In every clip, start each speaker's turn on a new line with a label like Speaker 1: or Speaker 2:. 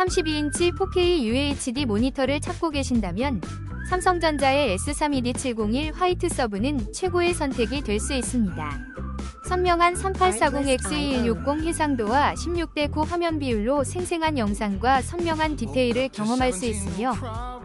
Speaker 1: 32인치 4K UHD 모니터를 찾고 계신다면 삼성전자의 S32D701 화이트 서브는 최고의 선택이 될 수 있습니다. 선명한 3840X2160 해상도와 16대 9 화면 비율로 생생한 영상과 선명한 디테일을 경험할 수 있으며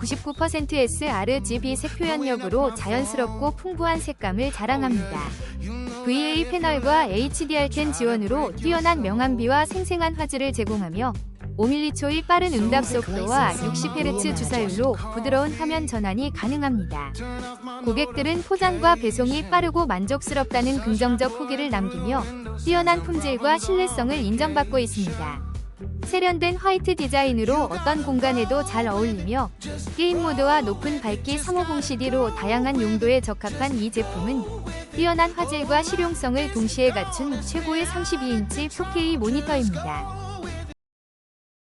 Speaker 1: 99% sRGB 색 표현력으로 자연스럽고 풍부한 색감을 자랑합니다. VA 패널과 HDR10 지원으로 뛰어난 명암비와 생생한 화질을 제공하며 5mH의 빠른 응답 속도와 60Hz 주사율로 부드러운 화면 전환이 가능합니다. 고객들은 포장과 배송이 빠르고 만족스럽다는 긍정적 후기를 남기며 뛰어난 품질과 신뢰성을 인정받고 있습니다. 세련된 화이트 디자인으로 어떤 공간에도 잘 어울리며 게임 모드와 높은 밝기 350CD로 다양한 용도에 적합한 이 제품은 뛰어난 화질과 실용성을 동시에 갖춘 최고의 32인치 4K 모니터입니다.